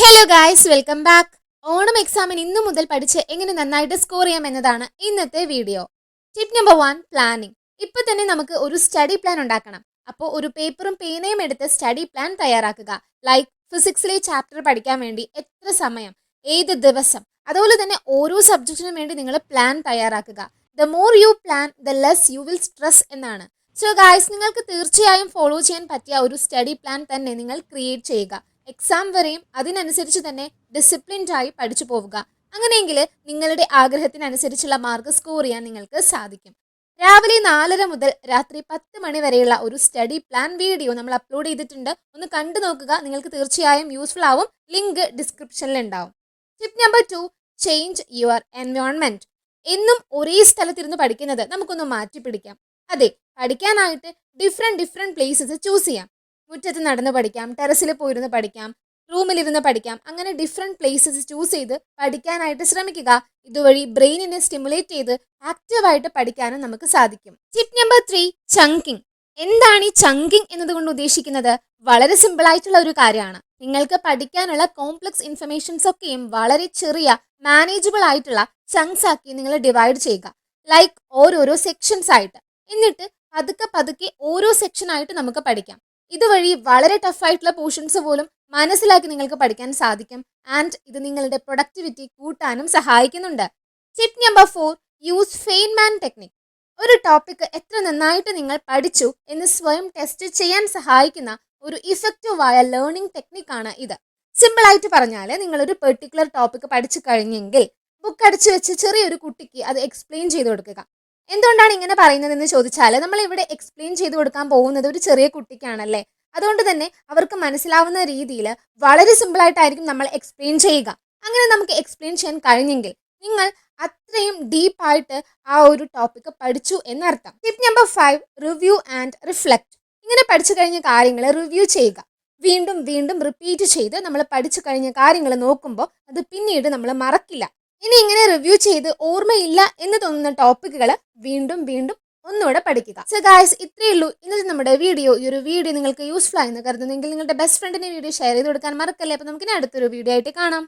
Hello guys welcome back Onam എക്സാമിന് ഇന്നു മുതൽ പഠിച്ച് എങ്ങനെ നന്നായിട്ട് സ്കോർ ചെയ്യാം എന്നതാണ് ഇന്നത്തെ video tip number one planning ഇപ്പൊ തന്നെ നമുക്ക് ഒരു സ്റ്റഡി പ്ലാൻ ഉണ്ടാക്കണം. അപ്പോൾ ഒരു പേപ്പറും പേനയും എടുത്ത് സ്റ്റഡി പ്ലാൻ തയ്യാറാക്കുക. ലൈക്ക് ഫിസിക്സിലെ ചാപ്റ്റർ പഠിക്കാൻ വേണ്ടി എത്ര സമയം? ഏത് ദിവസം? അതുപോലെ തന്നെ ഓരോ സബ്ജക്റ്റിനും വേണ്ടി നിങ്ങൾ പ്ലാൻ തയ്യാറാക്കുക. The more you plan the less you will stress എന്നാണ്. സോ ഗായ്സ് നിങ്ങൾക്ക് തീർച്ചയായും ഫോളോ ചെയ്യാൻ പറ്റിയ ഒരു സ്റ്റഡി പ്ലാൻ തന്നെ നിങ്ങൾ ക്രിയേറ്റ് ചെയ്യുക. എക്സാം വരെയും അതിനനുസരിച്ച് തന്നെ ഡിസിപ്ലിൻഡ് ആയി പഠിച്ചു പോവുക. അങ്ങനെയെങ്കിൽ നിങ്ങളുടെ ആഗ്രഹത്തിനനുസരിച്ചുള്ള മാർക്ക് സ്കോർ ചെയ്യാൻ നിങ്ങൾക്ക് സാധിക്കും. രാവിലെ നാലര മുതൽ രാത്രി പത്ത് മണി വരെയുള്ള ഒരു സ്റ്റഡി പ്ലാൻ വീഡിയോ നമ്മൾ അപ്ലോഡ് ചെയ്തിട്ടുണ്ട്. ഒന്ന് കണ്ടു നോക്കുക. നിങ്ങൾക്ക് തീർച്ചയായും യൂസ്ഫുൾ ആവും. ലിങ്ക് ഡിസ്ക്രിപ്ഷനിൽ ഉണ്ടാവും. Tip number two change your environment എന്നും ഒരേ സ്ഥലത്തിരുന്ന് പഠിക്കുന്നത് നമുക്കൊന്ന് മാറ്റി പിടിക്കാം അതെ പഠിക്കാനായിട്ട് ഡിഫറെന്റ് ഡിഫറെന്റ് പ്ലേസസ് ചൂസ് ചെയ്യാം. മുറ്റത്ത് നടന്ന് പഠിക്കാം ടെറസിൽ പോയിരുന്ന് പഠിക്കാം റൂമിലിരുന്ന് പഠിക്കാം അങ്ങനെ ഡിഫറെന്റ് പ്ലേസസ് ചൂസ് ചെയ്ത് പഠിക്കാനായിട്ട് ശ്രമിക്കുക. ഇതുവഴി ബ്രെയിനിനെ സ്റ്റിമുലേറ്റ് ചെയ്ത് ആക്റ്റീവായിട്ട് പഠിക്കാനും നമുക്ക് സാധിക്കും. ടിപ്പ് നമ്പർ ത്രീ ചങ്കിങ് എന്താണ് ഈ ചങ്കിങ് എന്നതുകൊണ്ട് ഉദ്ദേശിക്കുന്നത്? വളരെ സിമ്പിൾ ആയിട്ടുള്ള ഒരു കാര്യമാണ്. നിങ്ങൾക്ക് പഠിക്കാനുള്ള കോംപ്ലക്സ് ഇൻഫർമേഷൻസ് ഒക്കെയും വളരെ ചെറിയ മാനേജബിൾ ആയിട്ടുള്ള ചങ്ക്സ് ആക്കി നിങ്ങൾ ഡിവൈഡ് ചെയ്യുക. ലൈക്ക് ഓരോരോ സെക്ഷൻസ് ആയിട്ട്. എന്നിട്ട് പതുക്കെ പതുക്കെ ഓരോ സെക്ഷൻ ആയിട്ട് നമുക്ക് പഠിക്കാം. ഇതുവഴി വളരെ ടഫായിട്ടുള്ള പോർഷൻസ് പോലും മനസ്സിലാക്കി നിങ്ങൾക്ക് പഠിക്കാൻ സാധിക്കും. ആൻഡ് ഇത് നിങ്ങളുടെ പ്രൊഡക്ടിവിറ്റി കൂട്ടാനും സഹായിക്കുന്നുണ്ട്. Tip number four use Feynman technique ഒരു ടോപ്പിക് എത്ര നന്നായിട്ട് നിങ്ങൾ പഠിച്ചു എന്ന് സ്വയം ടെസ്റ്റ് ചെയ്യാൻ സഹായിക്കുന്ന ഒരു ഇഫക്റ്റീവായ ലേണിംഗ് ടെക്നിക്കാണ് ഇത്. സിമ്പിൾ ആയിട്ട് പറഞ്ഞാൽ നിങ്ങൾ ഒരു പെർട്ടിക്കുലർ ടോപ്പിക് പഠിച്ചു കഴിഞ്ഞെങ്കിൽ ബുക്ക് അടിച്ചു വെച്ച് ചെറിയൊരു കുട്ടിക്ക് അത് എക്സ്പ്ലെയിൻ ചെയ്ത് കൊടുക്കുക. എന്തുകൊണ്ടാണ് ഇങ്ങനെ പറയുന്നതെന്ന് ചോദിച്ചാൽ നമ്മൾ ഇവിടെ എക്സ്പ്ലെയിൻ ചെയ്ത് കൊടുക്കാൻ പോകുന്നത് ഒരു ചെറിയ കുട്ടിക്കാണല്ലേ? അതുകൊണ്ട് തന്നെ അവർക്ക് മനസ്സിലാവുന്ന രീതിയിൽ വളരെ സിമ്പിൾ ആയിട്ടായിരിക്കും നമ്മൾ എക്സ്പ്ലെയിൻ ചെയ്യുക. അങ്ങനെ നമുക്ക് എക്സ്പ്ലെയിൻ ചെയ്യാൻ കഴിഞ്ഞെങ്കിൽ നിങ്ങൾ അത്രയും ഡീപ്പായിട്ട് ആ ഒരു ടോപ്പിക്ക് പഠിച്ചു എന്നർത്ഥം. Tip number five review and reflect ഇങ്ങനെ പഠിച്ചു കഴിഞ്ഞ കാര്യങ്ങൾ റിവ്യൂ ചെയ്യുക. വീണ്ടും വീണ്ടും റിപ്പീറ്റ് ചെയ്ത് നമ്മൾ പഠിച്ചു കഴിഞ്ഞ കാര്യങ്ങൾ നോക്കുമ്പോൾ അത് പിന്നീട് നമ്മൾ മറക്കില്ല. ഇനി ഇങ്ങനെ റിവ്യൂ ചെയ്ത് ഓർമ്മയില്ല എന്ന് തോന്നുന്ന ടോപ്പിക്കുകൾ വീണ്ടും വീണ്ടും ഒന്നുകൂടെ പഠിക്കുക. സോ ഗായ്സ് ഇത്രയേ ഉള്ളൂ. ഇന്നത്തെ നമ്മുടെ വീഡിയോ ഈ ഒരു വീഡിയോ നിങ്ങൾക്ക് യൂസ്ഫുൾ ആയെന്ന് കരുതുന്നെങ്കിൽ നിങ്ങളുടെ ബെസ്റ്റ് ഫ്രണ്ടിന് വീഡിയോ ഷെയർ ചെയ്ത് കൊടുക്കാൻ മറക്കല്ലേ? അപ്പോൾ നമുക്കിനി അടുത്തൊരു വീഡിയോ ആയിട്ട് കാണാം.